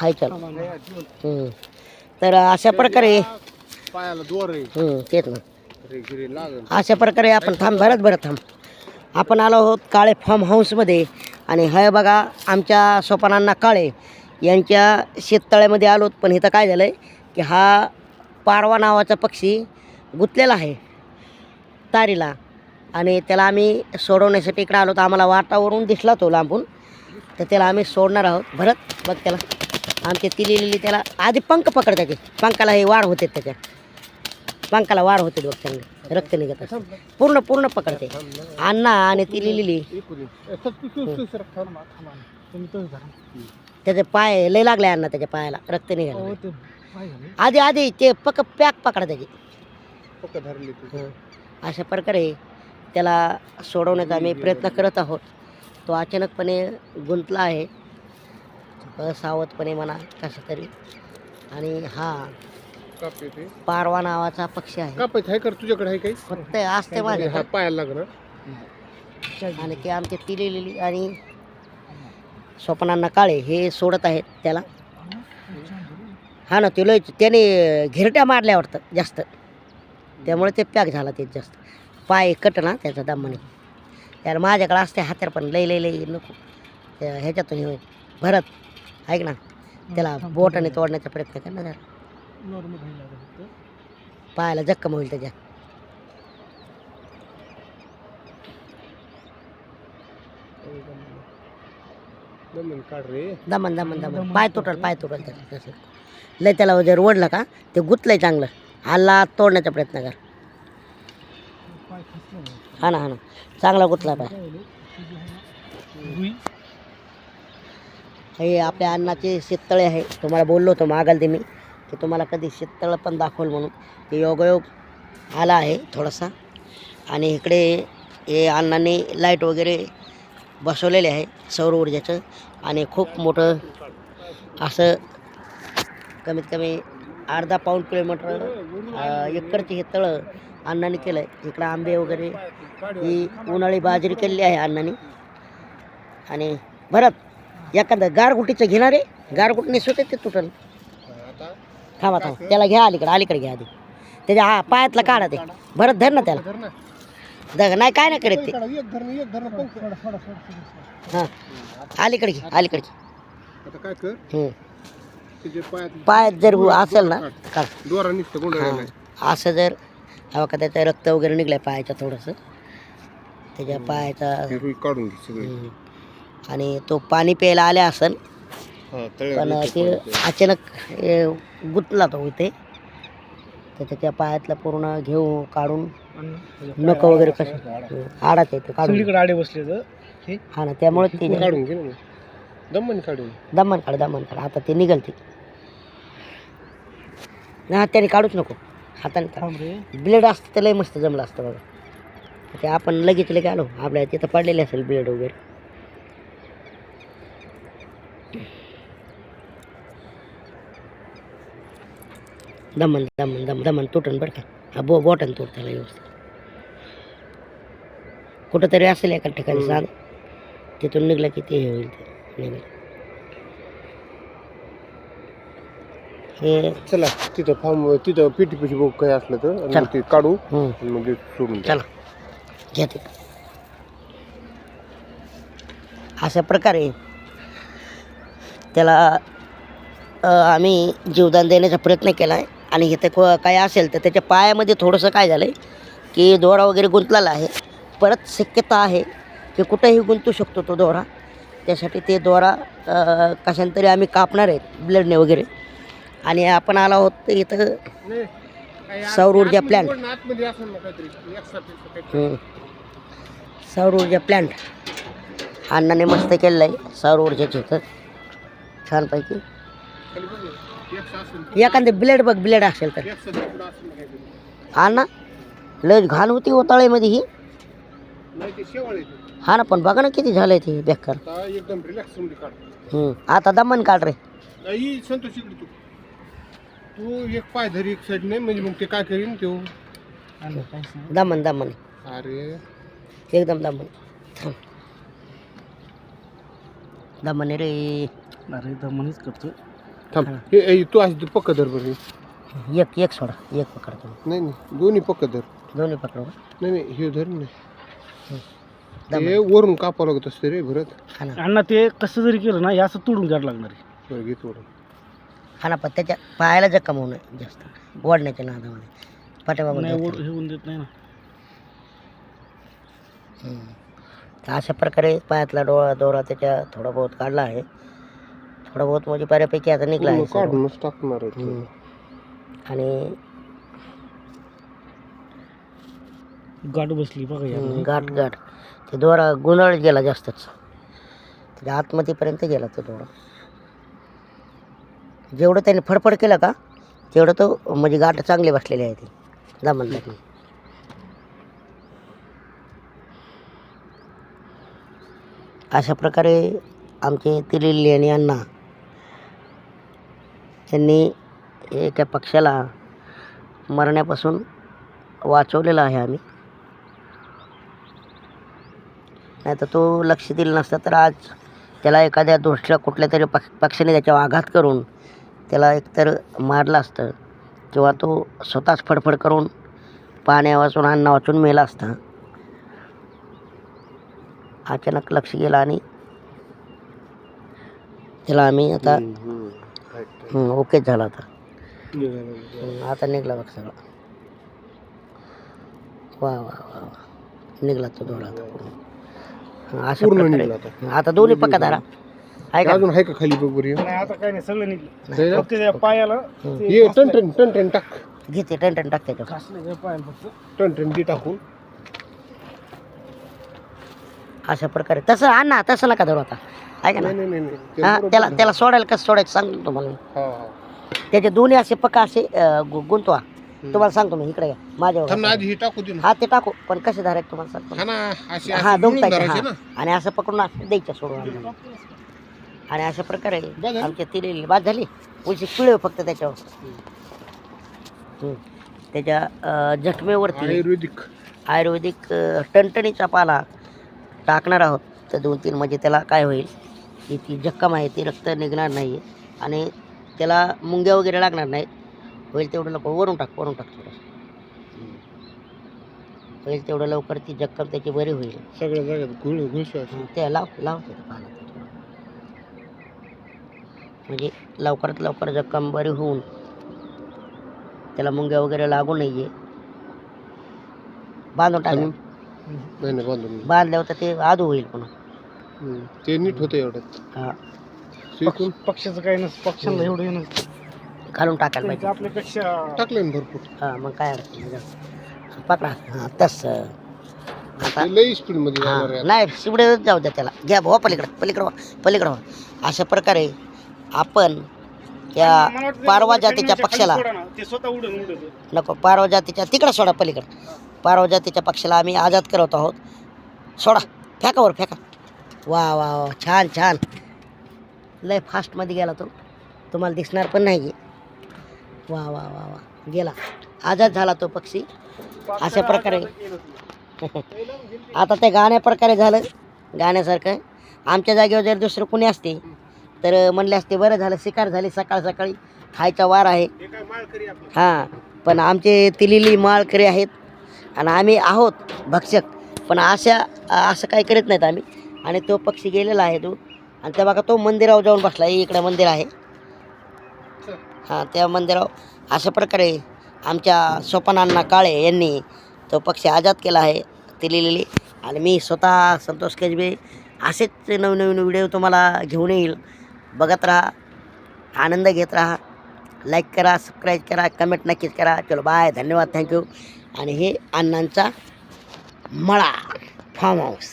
हाय चल. हम्म. तर अशा प्रकारे पायाला दोर आहे. हम्म, तेच ना. रे गिरे लागल. अशा प्रकारे आपण थांब भरत भरत थांब. आपण आलो आहोत काळे फार्म हाऊसमध्ये आणि हे बघा आमच्या सोपानांना काळे यांच्या शेततळ्यामध्ये आलो पण इथं काय झालं आहे की हा पारवा नावाचा पक्षी गुंतलेला आहे तारीला. आणि त्याला आम्ही सोडवण्यासाठी इकडे आलो तर आम्हाला वाटावरून दिसला तो लांबून. तर त्याला आम्ही सोडणार आहोत. भरत बघ त्याला. आमचे तिली त्याला आधी पंख पकड त्याचे पंखाला हे वाढ होते त्याच्या. पंखाला वाढ होते बघ चांगले. रक्त निघत पूर्ण पूर्ण पकडते. अण्णा आणि ती लिहिलेली. त्याचे पाय लय लागले अण्णा त्याच्या पायाला. रक्त निघालं आधी आधी ते पक पॅक पकडा त्याची अशा प्रकारे त्याला सोडवण्याचा आम्ही प्रयत्न करत आहोत. तो अचानकपणे गुंतला आहे. असावधपणे म्हणा कसं तरी आणि हा काप येते पारवा नावाचा पक्षी आहे. कापायचं आहे कर तुझ्याकडे आहे काही? फक्त असते माझ्या हा पायाला लागणार आणि ते आमचे तिलेलेली आणि स्वप्नांना काळे हे सोडत आहेत त्याला. हा ना ते लय त्याने घिरट्या मारल्या वाटतं जास्त. त्यामुळे ते पॅक झाला ते जास्त. पाय कट ना त्याचा दमाने त्याला माझ्याकडे असते हात्यार पण लय लय लय नको. ह्याच्यातून हे होईल. ऐक ना त्याला बोटाने तोडण्याचा प्रयत्न कर ना जरा. पायाला जखम होईल त्याच्या. दमन. काढ रे. दमन दमन दमन. पाय तुटल पाय तुटल त्याचं तसं. लय त्याला जर ओढलं का ते गुतलंय चांगलं. हल्ला तोडण्याचा प्रयत्न कर. हा ना हा ना. चांगला गुतला पाय. हे आपल्या अन्नाचे शेततळे आहे. तुम्हाला बोललो होतो मागाल ते मी की तुम्हाला कधी शेततळं पण दाखवल म्हणून. ते योगायोग आला आहे थोडासा. आणि इकडे हे अण्णांनी लाइट वगैरे बसवलेले आहे सौर ऊर्जेचं. आणि खूप मोठं असं कमीत कमी अर्धा पाऊण किलोमीटर एकरचे हे तळं अण्णांनी केलं आहे इकडं आंबे वगैरे ही उन्हाळी बाजरी केलेली आहे अण्णांनी आणि भरत एखादं गारगुटीचं घेणार आहे. गारगुटीने सुटे ते तुटल. थांबा थांबा. त्याला घ्या अलीकडे. अलीकडे घ्या आधी. त्याच्या हा पायातला काढा ते. भरत धर ना त्याला. धर. नाही काय नाही करत ते. हां. अलीकडे घे अलीकडे घे. पायात जर असेल ना काढ. हां. असं जर हवा का त्याचं रक्त वगैरे निघलं पायाच्या थोडंसं. त्याच्या पायाचा काढून. आणि तो पाणी प्यायला आल्या असन हा पण ते अचानक हे, गुंतला तो इथे. तर त्याच्या पायातला पूर्ण घेऊ काढून नख वगैरे कसं आडाच आहे ते काढून आडे बसले तर हा? ना त्यामुळे ते काढून घे ना दमन काढून. दमन काढ दमन काढ. आता ते निघल ते नाही हाताने काढूच नको. हाताने काढ. ब्लेड असतं तर लय मस्त जमलं असतं बघा. ते आपण लगेच लगे आलो. आपल्या तिथं पडलेले असेल ब्लेड वगैरे. दमन दमन दम दमन तुटन बरं का? हा बो बोटन तुट त्याला व्यवस्थित. कुठंतरी असेल एका ठिकाणी सांग तिथून निघलं की ते हे होईल ते निघेल. हे चला तिथं फार्म तिथं पिटी पिशी बघ काही असलं तर आणि चला. मग ते काढू हम्म. आणि मग ते सोडून द्या. चला. घ्या ते. अशा प्रकारे त्याला अ, आम्ही जीवदान देण्याचा प्रयत्न केला आहे आणि इथे को काय असेल तर त्याच्या पायामध्ये थोडंसं काय झालं आहे की दोरा वगैरे गुंतलेला आहे. परत शक्यता आहे की कुठेही गुंतू शकतो तो दोरा. त्यासाठी ते दोरा अ, आम्ही कापणार आहेत ब्लडने वगैरे. आणि आपण आलो आहोत तर इथं सौर ऊर्जा प्लॅन्ट सौर ऊर्जा प्लॅन्ट अण्णाने मस्त केलेलं आहे सौर ऊर्जाचे इथं. छानपैकी. एखादं ब्लेड बघ ब्लेड असेल तर. हा ना काहीतरी. अण्णा लय घाण होती हो ओताळेमध्ये ही. हा ना पण बघा ना किती झालंय ते बेकार. आता एकदम रिलॅक्स आता दमन काढ रे. संतोष इकडे तू तू एक पाय धरी एक साईड नाही म्हणजे मग ते काय करीन तो दमन दमन. अरे एकदम दमन. थांब. दमन रे. अरे दमनच करतो थांब. हा. ए, तू अशी पक्क धर बरं हे. एक एक सोडा एक पकडतो नाही नाही दोन्ही पक्क धर. दोन्ही पकडू नाही नाही हे धर नाही वरून कापावं लागत असते रे भरत. हा ना. अण्णा ते कसं जरी केलं ना हे असं तोडून घ्यायला लागणार आहे. बरं घे थोडं हा ना पण त्याच्या पायाला जखम होऊ नये जास्त. ओढण्याच्या नादामध्ये. नाही ओढ धरते. हे होऊन देत नाही ना. तर अशा प्रकारे पायातला डोळा दोरा त्याच्या थोडा बहुत काढला आहे. थोडा बहुत म्हणजे बऱ्यापैकी आता निघला आहे पूर्ण सर्व. काढूनच टाकणार आहे हम्म. ते. आणि गाठ बसली बघा या हम्म, गाठ गाठ ते दोरा गुंडाळत गेला जास्तच त्याच्या आतमध्येपर्यंत गेला तो दोरा जेवढं त्याने फडफड केलं का तेवढं तो म्हणजे गाठ चांगली बसलेली आहे ती जमन लागली अशा प्रकारे आमचे तिलिल्ली आणि अण्णा त्यांनी एका पक्षाला मरण्यापासून वाचवलेला आहे आम्ही. नाही तर तो लक्ष दिलं नसतं तर आज त्याला एखाद्या दुसऱ्या कुठल्या तरी पक्ष पक्षाने त्याच्यावर आघात करून त्याला एकतर मारलं असतं किंवा तो स्वतःच फडफड करून पाण्या वाचून अन्न वाचून मेला असता. अचानक लक्ष गेलं आणि त्याला आम्ही आता हं, ओकेच झाला आता. हं, आता निघला बघ सगळं. वा वा वा वा. निघला तो डोळा आता पूर्ण. हं, अशा पूर्ण प्रकारे. निघला आता. हं, आता दोन्ही पक्का धरा आहे का? अजून आहे का खाली बघ बरं हे? नाही आता काय नाही सगळं निघलं. फक्त त्या पायाला टन टन टन टन टाक. घेते टन टन टाक त्याच्यावर. घासलं त्या पायाला फक्त. टन टन ती टाकून. अशा प्रकारे. तसं आण ना तसं नका धरू आता. आहे का ना? नाही नाही नाही, नाही. ते हा बरोबर त्याला. त्याला सोडायला कसं सोडायचं सांगतो तुम्हाला मी. हा, हा. त्याचे दोन्ही असे पक्का असे अं, गु- गुंतवा. तुम्हाला सांगतो मी इकडे या. माझ्यावर थांब ना आधी हे टाकू दे ना. हा ते टाकू. पण कसे धरायचे तुम्हाला सांगतो. हा ना अशी हा अशी दोन जुळून टाके धरायची ना. आणि असं पकडून असं द्यायचं सोडून. आणि अशा प्रकारे बस झालं? आमच्या तिलेली बाद झाली. उलशी पिळे फक्त त्याच्यावर. हम्म. त्याच्या अं, जखमेवरती आयुर्वेदिक. आयुर्वेदिक अं, टणटणीचा पाला टाकणार आहोत. तर दोन तीन म्हणजे त्याला काय होईल की ती जखम आहे ती रक्त निघणार नाही आणि त्याला मुंग्या वगैरे लागणार नाहीत. होईल तेवढं लवकर वरून टाक वरून टाक थोडंसं होईल तेवढं लवकर ती जखम त्याची बरी होईल. सगळ्या जागेत घुळ ते लाव लाव ते पाला ते थोडं. म्हणजे लवकरात लवकर जखम बरी होऊन त्याला मुंग्या वगैरे लागू नये बांधून टाक. आणि- नाही नाही बांधून नाही. बांधल्यावर तर ते आदू होईल पुन्हा. हम्म. ते नीट होतं एवढ्यात हा. पक्षाचं काही नसतं. पक्षांना एवढं हे नसतं. घालून टाकायला त्यांचं पाहिजे. आपल्यापेक्षा टाकलं ना भरपूर. हा मग काय अडचण नाही. जाऊ. पकडा हा तसं. आता ते लई स्पीडमध्ये हा जाणार आहे नाही शिवडे जाऊ द्या त्याला. घ्या भाऊ पलीकडं पलीकडं व्हा, पलीकडं व्हा. अशा प्रकारे आपण त्या पारवा जातीच्या खाली पक्षाला सोडा ना, ते स्वतः उडून उडत नको पारवा जातीच्या तिकडं सोडा पलीकडं. पारवा जातीच्या पक्षाला आम्ही आजाद करत आहोत. सोडा. फेका वर फेका. वा वा वा. छान छान. लय फास्टमध्ये गेला तो. तुम्हाला दिसणार पण नाही वा वा वा वा. गेला. आजाद झाला तो पक्षी. अशा प्रकारे. आता ते गाण्या प्रकारे झालं. गाण्यासारखं. आमच्या जागेवर जर दुसरं कोणी असते तर म्हणले असते बरं झालं शिकार झाली सकाळ सकाळी खायचा वार आहे. हे हां. पण आमचे तिलिली माळकरी आहेत. आणि आम्ही आहोत भक्षक. पण अशा असं काही करीत नाहीत आम्ही. आणि तो पक्षी गेलेला आहे तो. आणि त्या बघा तो मंदिरावर जाऊन बसला इकडे मंदिर आहे. हां त्या मंदिरावर अशा प्रकारे आमच्या सोपानांना काळे यांनी तो पक्षी आजाद केला आहे तिलिली आणि मी स्वतः संतोष केजबे असेच नवीन व्हिडिओ तुम्हाला घेऊन येईल. बघत राहा आनंद घेत राहा. लाईक करा सबस्क्राईब करा कमेंट नक्कीच करा. चलो बाय धन्यवाद. थँक्यू आणि हे अण्णांचा मळा फार्म हाऊस